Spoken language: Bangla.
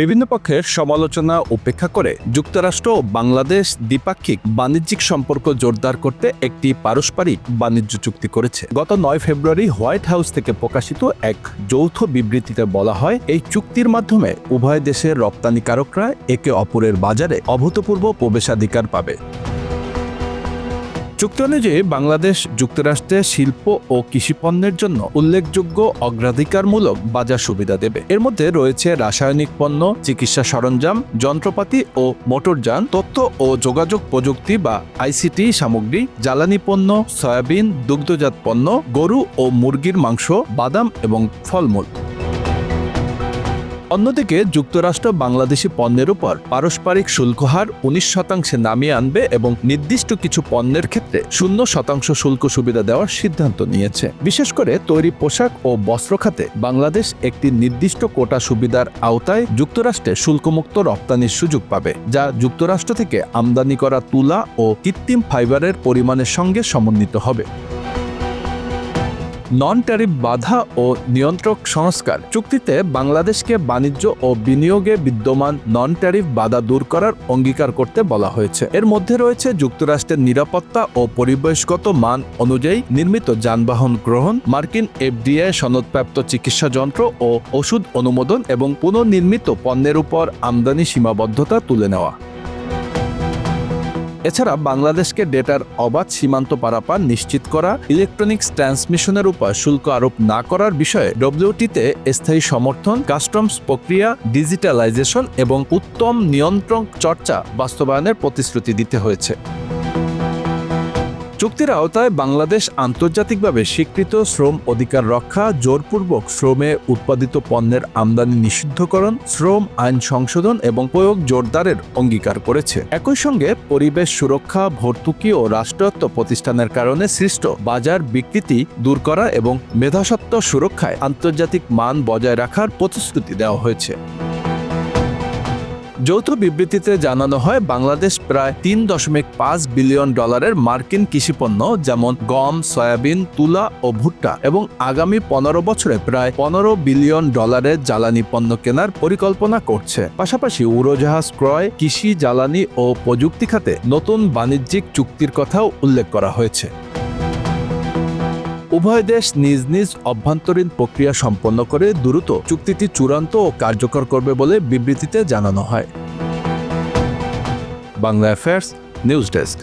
বিভিন্ন পক্ষের সমালোচনা উপেক্ষা করে যুক্তরাষ্ট্র ও বাংলাদেশ দ্বিপাক্ষিক বাণিজ্যিক সম্পর্ক জোরদার করতে একটি পারস্পরিক বাণিজ্য চুক্তি করেছে। গত নয় ফেব্রুয়ারি হোয়াইট হাউস থেকে প্রকাশিত এক যৌথ বিবৃতিতে বলা হয়, এই চুক্তির মাধ্যমে উভয় দেশের রপ্তানিকারকরা একে অপরের বাজারে অভূতপূর্ব প্রবেশাধিকার পাবে। চুক্তি অনুযায়ী বাংলাদেশ যুক্তরাষ্ট্রে শিল্প ও কৃষিপণ্যের জন্য উল্লেখযোগ্য অগ্রাধিকারমূলক বাজার সুবিধা দেবে। এর মধ্যে রয়েছে রাসায়নিক পণ্য, চিকিৎসা সরঞ্জাম, যন্ত্রপাতি ও মোটরযান তথ্য ও যোগাযোগ প্রযুক্তি বা আইসিটি সামগ্রী, জ্বালানি পণ্য, সয়াবিন, দুগ্ধজাত পণ্য, গরু ও মুরগির মাংস, বাদাম এবং ফলমূল। অন্যদিকে যুক্তরাষ্ট্র বাংলাদেশি পণ্যের উপর পারস্পরিক শুল্ক হার উনিশ শতাংশে নামিয়ে আনবে এবং নির্দিষ্ট কিছু পণ্যের ক্ষেত্রে শূন্য শতাংশ শুল্ক সুবিধা দেওয়ার সিদ্ধান্ত নিয়েছে। বিশেষ করে তৈরি পোশাক ও বস্ত্র খাতে বাংলাদেশ একটি নির্দিষ্ট কোটা সুবিধার আওতায় যুক্তরাষ্ট্রে শুল্কমুক্ত রপ্তানির সুযোগ পাবে, যা যুক্তরাষ্ট্র থেকে আমদানি করা তুলা ও কৃত্রিম ফাইবারের পরিমাণের সঙ্গে সমন্বিত হবে। নন ট্যারিফ বাধা ও নিয়ন্ত্রক সংস্কার চুক্তিতে বাংলাদেশকে বাণিজ্য ও বিনিয়োগে বিদ্যমান নন ট্যারিফ বাধা দূর করার অঙ্গীকার করতে বলা হয়েছে। এর মধ্যে রয়েছে যুক্তরাষ্ট্রের নিরাপত্তা ও পরিবেশগত মান অনুযায়ী নির্মিত যানবাহন গ্রহণ, মার্কিন এফডিএ সনদপ্রাপ্ত চিকিৎসা যন্ত্র ও ওষুধ অনুমোদন এবং পুনর্নির্মিত পণ্যের উপর আমদানি সীমাবদ্ধতা তুলে নেওয়া। এছাড়া বাংলাদেশকে ডেটার অবাধ সীমান্ত পারাপার নিশ্চিত করা ইলেকট্রনিক্স ট্রান্সমিশনের উপর শুল্ক আরোপ না করার বিষয়ে ডব্লিউটিতে স্থায়ী সমর্থন কাস্টমস প্রক্রিয়া ডিজিটালাইজেশন এবং উত্তম নিয়ন্ত্রণ চর্চা বাস্তবায়নের প্রতিশ্রুতি দিতে হয়েছে। চুক্তির আওতায় বাংলাদেশ আন্তর্জাতিকভাবে স্বীকৃত শ্রম অধিকার রক্ষা, জোরপূর্বক শ্রমে উৎপাদিত পণ্যের আমদানি নিষিদ্ধকরণ, শ্রম আইন সংশোধন এবং প্রয়োগ জোরদারের অঙ্গীকার করেছে। একই সঙ্গে পরিবেশ সুরক্ষা, ভর্তুকি ও রাষ্ট্রায়ত্ত প্রতিষ্ঠানের কারণে সৃষ্ট বাজার বিকৃতি দূর করা এবং মেধাসত্ব সুরক্ষায় আন্তর্জাতিক মান বজায় রাখার প্রতিশ্রুতি দেওয়া হয়েছে। যৌথ বিবৃতিতে জানানো হয়, বাংলাদেশ প্রায় তিন দশমিক পাঁচ বিলিয়ন ডলারের মার্কিন কৃষিপণ্য, যেমন গম, সয়াবিন, তুলা ও ভুট্টা, এবং আগামী পনেরো বছরে প্রায় পনেরো বিলিয়ন ডলারের জ্বালানি পণ্য কেনার পরিকল্পনা করছে। পাশাপাশি উড়োজাহাজ ক্রয়, কৃষি জ্বালানি ও প্রযুক্তি খাতে নতুন বাণিজ্যিক চুক্তির কথাও উল্লেখ করা হয়েছে। উভয় দেশ নিজ নিজ অভ্যন্তরীণ প্রক্রিয়া সম্পন্ন করে দ্রুত চুক্তিটি চূড়ান্ত ও কার্যকর করবে বলে বিবৃতিতে জানানো হয়। Bangla affairs news desk